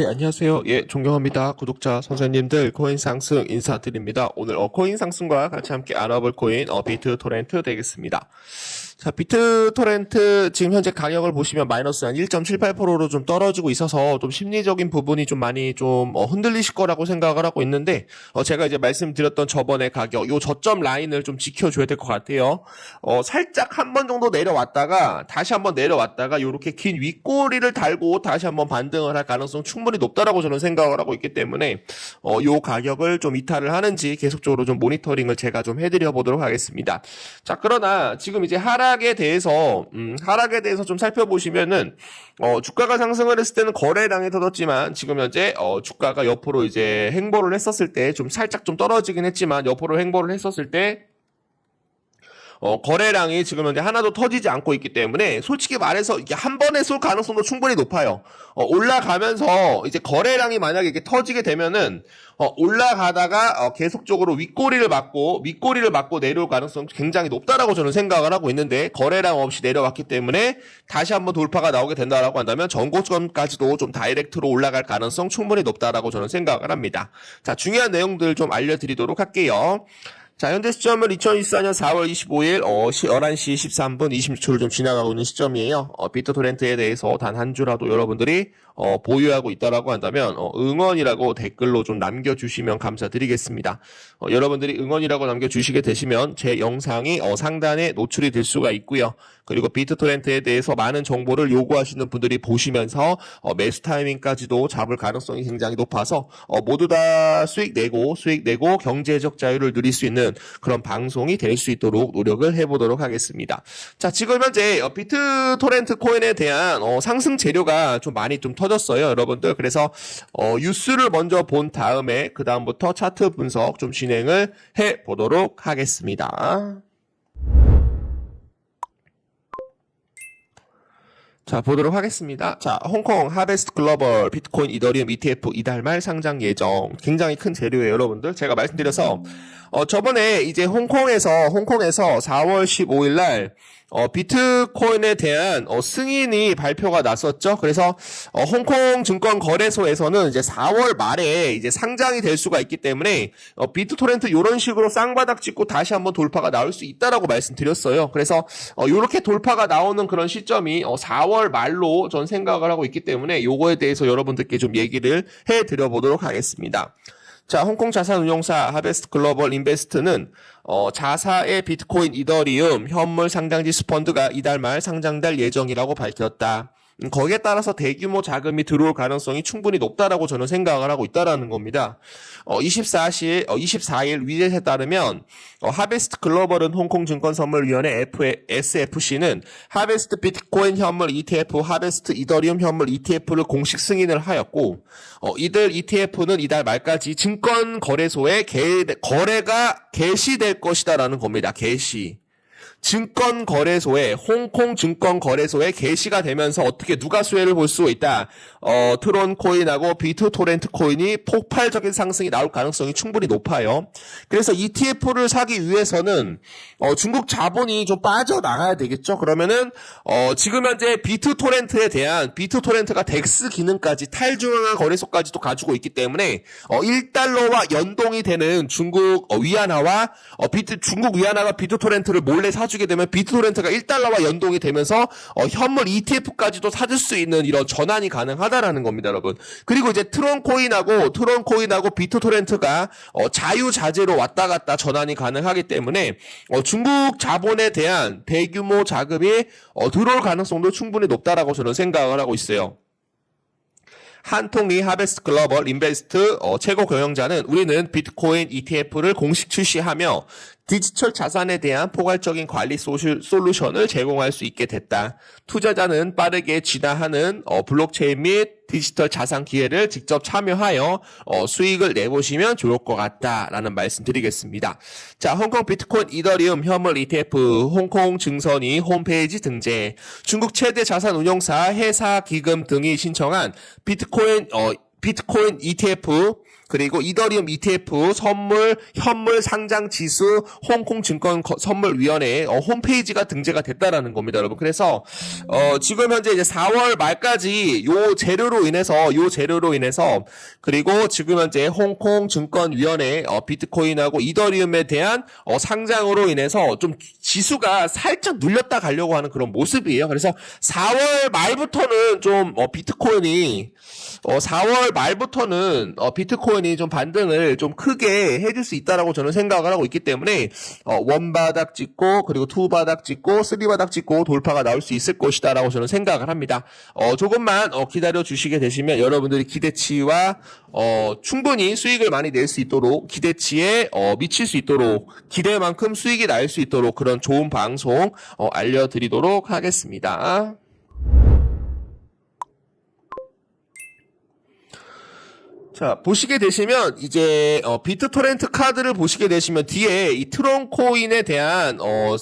네, 안녕하세요. 예, 존경합니다. 구독자, 선생님들, 코인 상승 인사드립니다. 오늘 어, 코인 상승과 같이 함께 알아볼 코인, 어, 비트 토렌트 되겠습니다. 자, 비트 토렌트 지금 현재 가격을 보시면 마이너스 한 1.78%로 좀 떨어지고 있어서 좀 심리적인 부분이 좀 많이 좀 어, 흔들리실 거라고 생각을 하고 있는데, 어, 제가 이제 말씀드렸던 저번에 가격, 요 저점 라인을 좀 지켜줘야 될 것 같아요. 어, 살짝 한 번 정도 내려왔다가, 다시 한번 내려왔다가, 요렇게 긴 윗꼬리를 달고 다시 한번 반등을 할 가능성 충분히 높다라고 저는 생각을 하고 있기 때문에, 어, 요 가격을 좀 이탈을 하는지 계속적으로 좀 모니터링을 제가 좀 해드려 보도록 하겠습니다. 자, 그러나 지금 이제 하락 에 대해서, 음, 하락에 대해서 좀 살펴보시면은, 어, 주가가 상승을 했을 때는 거래량이 터졌지만, 지금 현재, 어, 주가가 옆으로 이제 행보를 했었을 때, 좀 살짝 좀 떨어지긴 했지만, 옆으로 행보를 했었을 때, 어, 거래량이 지금 현재 하나도 터지지 않고 있기 때문에 솔직히 말해서 이게 한 번에 쏠 가능성도 충분히 높아요. 어, 올라가면서 이제 거래량이 만약에 이렇게 터지게 되면은 어, 올라가다가 어, 계속적으로 윗꼬리를 맞고 윗꼬리를 맞고 내려올 가능성 굉장히 높다라고 저는 생각을 하고 있는데 거래량 없이 내려왔기 때문에 다시 한번 돌파가 나오게 된다라고 한다면 전고점까지도 좀 다이렉트로 올라갈 가능성 충분히 높다라고 저는 생각을 합니다. 자 중요한 내용들 좀 알려드리도록 할게요. 자, 현재 시점은 2024년 4월 25일, 어, 시, 11시 13분 26초를 좀 지나가고 있는 시점이에요. 어, 비트토렌트에 대해서 단 한 주라도 여러분들이, 어, 보유하고 있다라고 한다면, 어, 응원이라고 댓글로 좀 남겨주시면 감사드리겠습니다. 어, 여러분들이 응원이라고 남겨주시게 되시면 제 영상이, 어, 상단에 노출이 될 수가 있고요. 그리고 비트토렌트에 대해서 많은 정보를 요구하시는 분들이 보시면서, 어, 매수 타이밍까지도 잡을 가능성이 굉장히 높아서, 어, 모두 다 수익 내고, 수익 내고, 경제적 자유를 누릴 수 있는 그런 방송이 될 수 있도록 노력을 해보도록 하겠습니다. 자, 지금 현재 어, 비트토렌트 코인에 대한 어, 상승 재료가 좀 많이 좀 터 졌어요, 여러분들. 그래서 어, 뉴스를 먼저 본 다음에 그 다음부터 차트 분석 좀 진행을 해 보도록 하겠습니다. 자, 보도록 하겠습니다. 자, 홍콩 하베스트 글로벌 비트코인 이더리움 ETF 이달 말 상장 예정. 굉장히 큰 재료예요, 여러분들. 제가 말씀드려서, 어, 저번에 이제 홍콩에서, 홍콩에서 4월 15일 날, 어, 비트코인에 대한 어, 승인이 발표가 났었죠. 그래서 어, 홍콩 증권 거래소에서는 이제 4월 말에 이제 상장이 될 수가 있기 때문에 어, 비트토렌트 이런 식으로 쌍바닥 찍고 다시 한번 돌파가 나올 수 있다라고 말씀드렸어요. 그래서 어, 이렇게 돌파가 나오는 그런 시점이 어, 4월 말로 전 생각을 하고 있기 때문에 요거에 대해서 여러분들께 좀 얘기를 해 드려 보도록 하겠습니다. 자, 홍콩 자산 운용사 하베스트 글로벌 인베스트는 어, 자사의 비트코인 이더리움 현물 상장지수 펀드가 이달 말 상장될 예정이라고 밝혔다. 음, 거기에 따라서 대규모 자금이 들어올 가능성이 충분히 높다라고 저는 생각을 하고 있다라는 겁니다. 어, 24시, 어, 24일 위젯에 따르면 어, 하베스트 글로벌은 홍콩 증권 선물 위원회 SFC는 하베스트 비트코인 현물 ETF, 하베스트 이더리움 현물 ETF를 공식 승인을 하였고 어, 이들 ETF는 이달 말까지 증권 거래소에 개, 거래가 개시될 것이다라는 겁니다. 개시. 증권 거래소에 홍콩 증권 거래소에 게시가 되면서 어떻게 누가 수혜를 볼 수 있다. 어, 트론 코인하고 비트 토렌트 코인이 폭발적인 상승이 나올 가능성이 충분히 높아요. 그래서 ETF를 사기 위해서는 어, 중국 자본이 좀 빠져 나가야 되겠죠. 그러면은 어, 지금 현재 비트 토렌트에 대한 비트 토렌트가 덱스 기능까지 탈중앙화 거래소까지도 가지고 있기 때문에 어, 1달러와 연동이 되는 중국 어, 위안화와 어, 비트 중국 위안화가 비트 토렌트를 몰래 사 사주게 되면 비트토렌트가 1달러와 연동이 되면서 어, 현물 ETF까지도 사줄 수 있는 이런 전환이 가능하다라는 겁니다, 여러분. 그리고 이제 트론 코인하고 트론 코인하고 비트토렌트가 어, 자유자재로 왔다 갔다 전환이 가능하기 때문에 어, 중국 자본에 대한 대규모 자금이 어, 들어올 가능성도 충분히 높다라고 저는 생각을 하고 있어요. 한통리 하베스트 글로벌 인베스트 어, 최고 경영자는 우리는 비트코인 ETF를 공식 출시하며 디지털 자산에 대한 포괄적인 관리 솔루션을 제공할 수 있게 됐다. 투자자는 빠르게 진화하는 어, 블록체인 및 디지털 자산 기회를 직접 참여하여 어, 수익을 내보시면 좋을 것 같다라는 말씀드리겠습니다. 자, 홍콩 비트코인 이더리움 현물 ETF 홍콩 증선이 홈페이지 등재. 중국 최대 자산 운용사 회사 기금 등이 신청한 비트코인 어, 비트코인 ETF 그리고 이더리움 ETF 선물 현물 상장 지수 홍콩 증권 거- 선물 위원회 어, 홈페이지가 등재가 됐다라는 겁니다, 여러분. 그래서 어, 지금 현재 이제 4월 말까지 요 재료로 인해서 요 재료로 인해서 그리고 지금 현재 홍콩 증권 위원회 어, 비트코인하고 이더리움에 대한 어, 상장으로 인해서 좀 지수가 살짝 눌렸다 가려고 하는 그런 모습이에요. 그래서 4월 말부터는 좀 어, 비트코인이 어, 4월 말부터는 어, 비트코인 이좀 반등을 좀 크게 해줄 수 있다라고 저는 생각을 하고 있기 때문에 어, 원 바닥 찍고 그리고 투 바닥 찍고 쓰리 바닥 찍고 돌파가 나올 수 있을 것이다라고 저는 생각을 합니다. 어, 조금만 어, 기다려 주시게 되시면 여러분들이 기대치와 어, 충분히 수익을 많이 낼 수 있도록 기대치에 어, 미칠 수 있도록 기대만큼 수익이 날 수 있도록 그런 좋은 방송 어, 알려드리도록 하겠습니다. 자, 보시게 되시면, 이제, 어, 비트 토렌트 카드를 보시게 되시면, 뒤에 이 트론 코인에 대한, 어,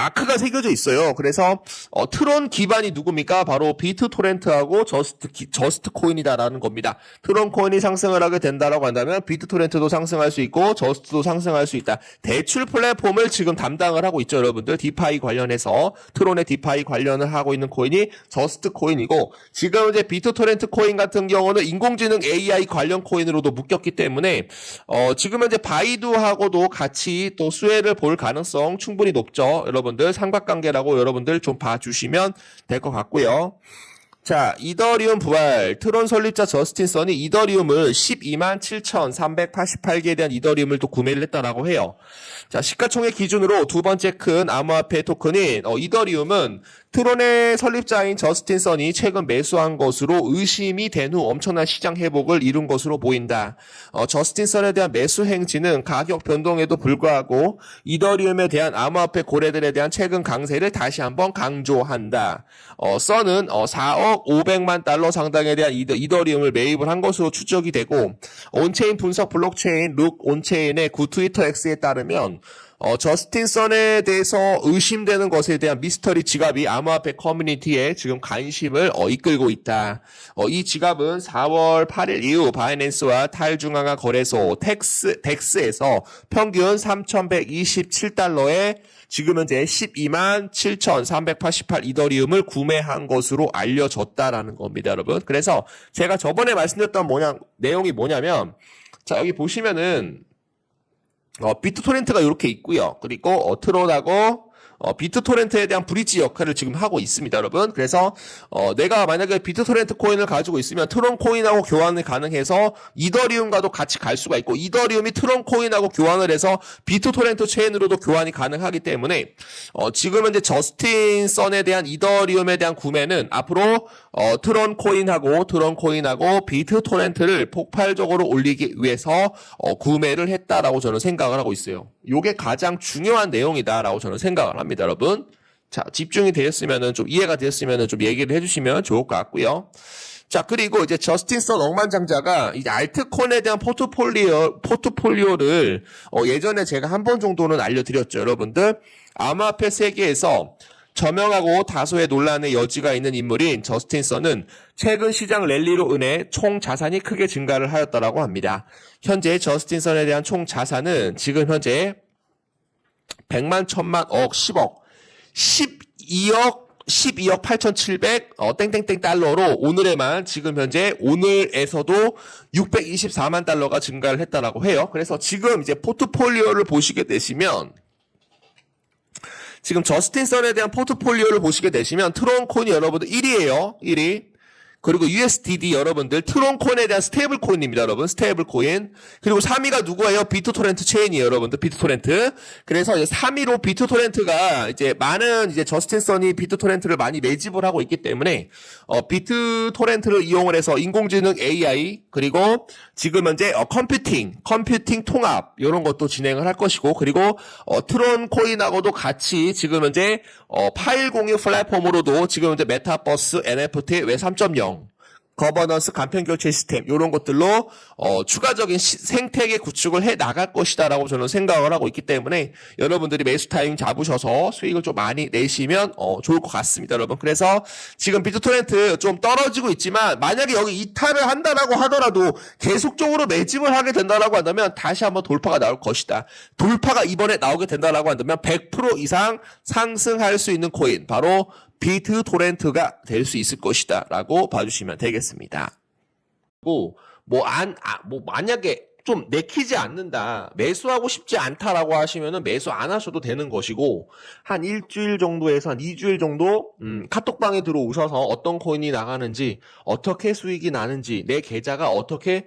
마크가 새겨져 있어요. 그래서, 어, 트론 기반이 누굽니까? 바로 비트 토렌트하고 저스트, 기- 저스트 코인이다라는 겁니다. 트론 코인이 상승을 하게 된다라고 한다면, 비트 토렌트도 상승할 수 있고, 저스트도 상승할 수 있다. 대출 플랫폼을 지금 담당을 하고 있죠, 여러분들. 디파이 관련해서, 트론의 디파이 관련을 하고 있는 코인이 저스트 코인이고, 지금 이제 비트 토렌트 코인 같은 경우는 인공지능 AI 관련 코인으로도 묶였기 때문에 어, 지금 현재 바이두하고도 같이 또 수혜를 볼 가능성 충분히 높죠. 여러분들 삼각관계라고 여러분들 좀 봐주시면 될 것 같고요. 자, 이더리움 부활. 트론 설립자 저스틴 선이 이더리움을 12만 7,388개에 대한 이더리움을 또 구매를 했다라고 해요. 자, 시가총액 기준으로 두 번째 큰 암호화폐 토큰인 어, 이더리움은 트론의 설립자인 저스틴 선이 최근 매수한 것으로 의심이 된 후 엄청난 시장 회복을 이룬 것으로 보인다. 어, 저스틴 선에 대한 매수 행진은 가격 변동에도 불구하고 이더리움에 대한 암호화폐 고래들에 대한 최근 강세를 다시 한번 강조한다. 어, 선은 어, 4억 500만 달러 상당에 대한 이더, 이더리움을 매입을 한 것으로 추적이 되고 온체인 분석 블록체인 룩 온체인의 구 트위터 X에 따르면 어, 저스틴 선에 대해서 의심되는 것에 대한 미스터리 지갑이 암호화폐 커뮤니티에 지금 관심을 어, 이끌고 있다. 어, 이 지갑은 4월 8일 이후 바이낸스와 탈중앙화 거래소 텍스, 덱스에서 평균 3,127달러에 지금 현재 12만 7,388 이더리움을 구매한 것으로 알려졌다라는 겁니다, 여러분. 그래서 제가 저번에 말씀드렸던 뭐냐, 내용이 뭐냐면, 자, 여기 보시면은, 어, 비트 토렌트가 이렇게 있고요. 그리고 어, 트론하고 어, 비트토렌트에 대한 브릿지 역할을 지금 하고 있습니다, 여러분. 그래서 어, 내가 만약에 비트토렌트 코인을 가지고 있으면 트론 코인하고 교환이 가능해서 이더리움과도 같이 갈 수가 있고 이더리움이 트론 코인하고 교환을 해서 비트토렌트 체인으로도 교환이 가능하기 때문에 어, 지금 현재 저스틴 선에 대한 이더리움에 대한 구매는 앞으로 어, 트론 코인하고 트론 코인하고 비트토렌트를 폭발적으로 올리기 위해서 어, 구매를 했다라고 저는 생각을 하고 있어요. 요게 가장 중요한 내용이다라고 저는 생각을 합니다, 여러분. 자, 집중이 되었으면은 좀 이해가 되었으면은 좀 얘기를 해주시면 좋을 것 같고요. 자, 그리고 이제 저스틴 선 억만장자가 이제 알트콘에 대한 포트폴리오, 포트폴리오를 어, 예전에 제가 한 번 정도는 알려드렸죠, 여러분들. 암호화폐 세계에서 저명하고 다소의 논란의 여지가 있는 인물인 저스틴 선은 최근 시장 랠리로 인해 총 자산이 크게 증가를 하였다라고 합니다. 현재 저스틴 선에 대한 총 자산은 지금 현재 100만, 1000만, 억, 10억, 12억, 12억 8,700, 어, 땡땡땡 달러로 오늘에만 지금 현재 오늘에서도 624만 달러가 증가를 했다라고 해요. 그래서 지금 이제 포트폴리오를 보시게 되시면 지금 저스틴 선에 대한 포트폴리오를 보시게 되시면 트론콘이 여러분들 1위에요. 1위. 그리고 USDD 여러분들 트론콘에 대한 스테이블 코인입니다, 여러분. 스테이블 코인. 그리고 3위가 누구예요? 비트토렌트 체인이에요, 여러분들. 비트토렌트. 그래서 이제 3위로 비트토렌트가 이제 많은 이제 저스틴 선이 비트토렌트를 많이 매집을 하고 있기 때문에 어 비트토렌트를 이용을 해서 인공지능 AI 그리고 지금 현재 어 컴퓨팅, 컴퓨팅 통합 이런 것도 진행을 할 것이고 그리고 어 트론 코인하고도 같이 지금 현재 어 파일 공유 플랫폼으로도 지금 현재 메타버스 NFT 웹3.0 거버넌스 간편 교체 시스템 이런 것들로 어, 추가적인 시- 생태계 구축을 해 나갈 것이다라고 저는 생각을 하고 있기 때문에 여러분들이 매수 타임 잡으셔서 수익을 좀 많이 내시면 어, 좋을 것 같습니다, 여러분. 그래서 지금 비트토렌트 좀 떨어지고 있지만 만약에 여기 이탈을 한다라고 하더라도 계속적으로 매집을 하게 된다라고 한다면 다시 한번 돌파가 나올 것이다. 돌파가 이번에 나오게 된다라고 한다면 100% 이상 상승할 수 있는 코인 바로 비트 토렌트가 될 수 있을 것이다 라고 봐주시면 되겠습니다. 뭐, 뭐, 안, 아, 뭐, 만약에 좀 내키지 않는다, 매수하고 싶지 않다라고 하시면은 매수 안 하셔도 되는 것이고, 한 일주일 정도에서 한 이주일 정도, 음, 카톡방에 들어오셔서 어떤 코인이 나가는지, 어떻게 수익이 나는지, 내 계좌가 어떻게